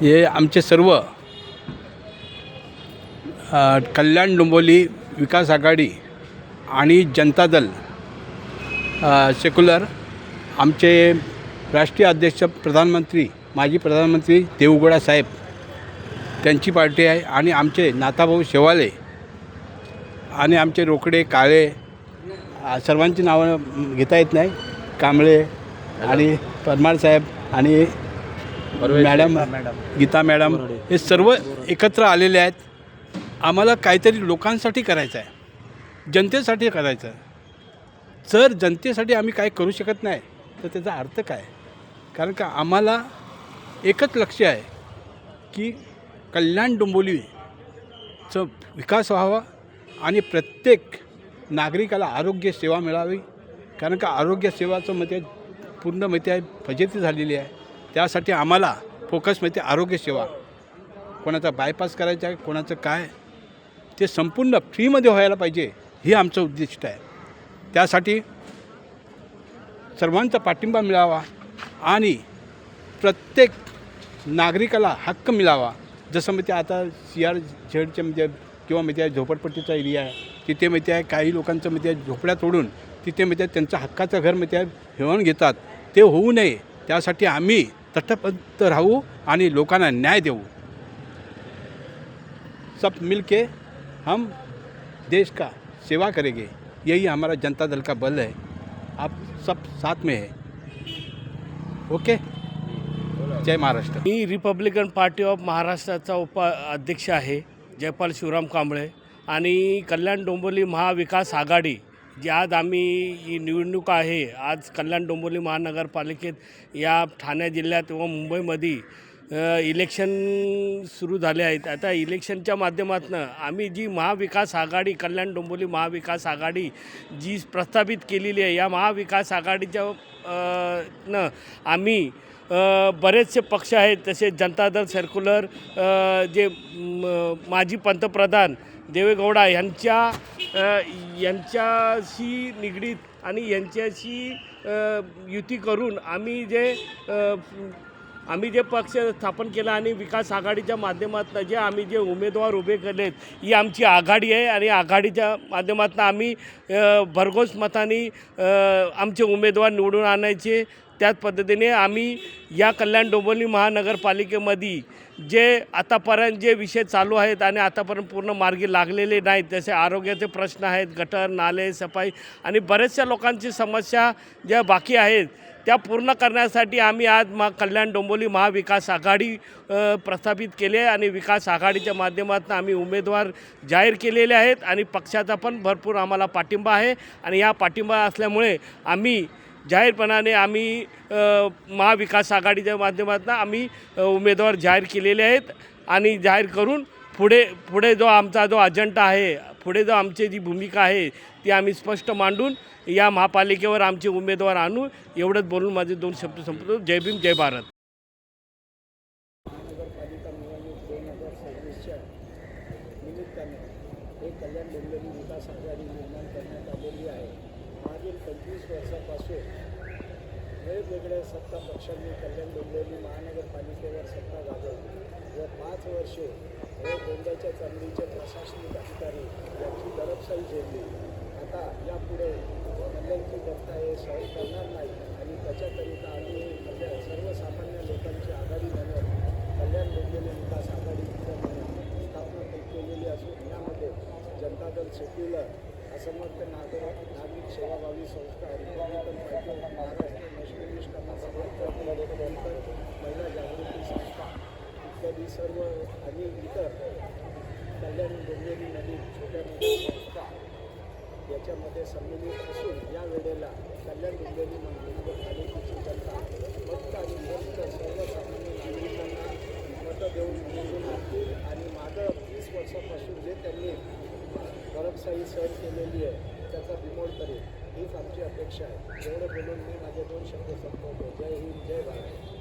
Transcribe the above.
हे आमचे सर्व कल्याण डोंबोली विकास आघाडी आणि जनता दल सेक्युलर आमचे राष्ट्रीय अध्यक्ष प्रधानमंत्री माजी प्रधानमंत्री देवगौडा साहेब त्यांची पार्टी आहे आणि आमचे नाताभाऊ शेवाले आणि आमचे रोकडे काळे सर्वांची नावं घेता येत नाही. कांबळे आणि परमार साहेब आणि मॅडम गीता मॅडम. हे सर्व एकत्र आलेले आहेत. आम्हाला काहीतरी लोकांसाठी करायचं आहे जनतेसाठी करायचं आहे जर जनतेसाठी आम्ही काय करू शकत नाही तर त्याचा अर्थ काय? कारण का आम्हाला एकच लक्ष आहे की कल्याण डोंबोलीचं विकास व्हावा आणि प्रत्येक नागरिकाला आरोग्य सेवा मिळावी. कारण का आरोग्य सेवाचं मध्ये पूर्ण माहिती आहे फजिती झालेली आहे. त्यासाठी आम्हाला फोकस माहिती आरोग्य सेवा. कोणाचा बायपास करायचा आहे कोणाचं काय ते संपूर्ण फ्रीमध्ये व्हायला पाहिजे हे आमचं उद्दिष्ट आहे. त्यासाठी सर्वांचा पाठिंबा मिळावा आणि प्रत्येक नागरिकाला हक्क मिळावा. जसं म्हणजे आता सी आर झेडचे म्हणजे किंवा माहिती आहे झोपडपट्टीचा एरिया आहे तिथे माहिती आहे काही लोकांचं म्हणजे आहे झोपड्या तोडून तिथे माहिती आहे त्यांचं हक्काचं घर म्हणजे आहे हेवण घेतात. ते होऊ नये. त्यासाठी आम्ही तटबद्ध राहू आणि लोकांना न्याय देऊ. सब मिल के हम देश का सेवा करेंगे. यही हमारा जनता दल का बल है। आप सब साथ में है। ओके? जय महाराष्ट्र. मी रिपब्लिकन पार्टी ऑफ महाराष्ट्राचा उपा अध्यक्ष आहे जयपाल शिवराम कांबळे. आणि कल्याण डोंबिवली महाविकास आघाडी जी आज आम्ही ही निवडणूक आहे आज कल्याण डोंबिवली महानगरपालिकेत या ठाणे जिल्ह्यात व मुंबईमध्ये इलेक्शन सुरू झाले आहेत. आता इलेक्शनच्या माध्यमातून आम्ही जी महाविकास आघाडी कल्याण डोंबिवली महाविकास आघाडी जी प्रस्थापित केलेली आहे या महाविकास आघाडीच्या न आम्ही बरेचसे पक्ष आहेत तसे जनता दल सर्क्युलर जे माजी पंतप्रधान देवेगौडा यांच्या यांच्याशी निगडीत आणि यांच्याशी युती करून आम्ही जे आम्ही जे पक्ष स्थापन केला आणि विकास आघाडीच्या माध्यमातून जे आम्ही जे उमेदवार उभे केलेत ही आमची आघाडी आहे आणि आघाडीच्या माध्यमातून आम्ही भरघोस मताने आमचे उमेदवार निवडून आणायचे. त्याच पद्धतीने आम्ही या कल्याण डोंबिवली महानगरपालिकेमध्ये जे आतापर्यंत जे विषय चालू आहेत आणि आतापर्यंत पूर्ण मार्गी लागलेले नाहीत जसे आरोग्याचे प्रश्न आहेत गटर नाले सफाई आणि बऱ्याचशा लोकांची समस्या ज्या बाकी आहेत त्या पूर्ण करण्यासाठी आम्ही आज मा कल्याण डोंबिवली महाविकास आघाडी प्रस्थापित केली आहे आणि विकास आघाडीच्या माध्यमातून आम्ही उमेदवार जाहीर केलेले आहेत आणि पक्षाचा पण भरपूर आम्हाला पाठिंबा आहे आणि या पाठिंबा असल्यामुळे आम्ही जाहीरपणाने आम्ही महाविकास आघाडीच्या माध्यमातून आम्ही उमेदवार जाहीर केलेले आहेत आणि जाहीर करून पुढे पुढे जो आमचा जो अजेंडा आहे पुढे जो आमची जी भूमिका आहे ती आम्ही स्पष्ट मांडून या महापालिकेवर आमचे उमेदवार आणू एवढंच बोलून माझे दोन शब्द संपतो जय भीम जय भारत. निमित्ताने हे कल्याण डोंबिवली विकास आघाडी निर्माण करण्यात आलेली आहे. मागील पंचवीस वर्षापासून वेगवेगळ्या सत्ता पक्षांनी कल्याण डोंबिवली महानगरपालिकेवर सत्ता गाजवली. व पाच वर्षे हे गोंद्याच्या चांदीचे प्रशासनिक अधिकारी यांची दरपशाही झेलली. आता यापुढे कल्याणची जनता हे सहन करणार नाही आणि त्याच्याकरिता आम्ही म्हणजे सर्वसामान्य लोकांची आघाडी म्हणून कल्याण डोंबिवली विकास आघाडी स्थापना केलेली असून यामध्ये जनता दल सेक्युलर असमर्थ नागरिक नागरिक सेवाभावी संस्था रिपब्लिकन पार्टी ऑफ महाराष्ट्र महिला जागृती संस्था इत्यादी सर्व आणि इतर कल्याण डोंबिवलीमधील छोट्या मोठ्या संस्था याच्यामध्ये सम्मिलित असून या वेळेला कल्याण डोंबिवली महानगरपालिकेची जनता फक्त आणि फक्त सर्वसामान्य नागरिकांना मतं देऊन निवडून आणतील आणि मागं वीस वर्षापासून जे त्यांनी बरबशाही सहन केलेली आहे त्याचा बिमोड करेल हीच आमची अपेक्षा आहे. एवढं बोलून मी माझे दोन शब्द संपवतो. जय हिंद जय भारत.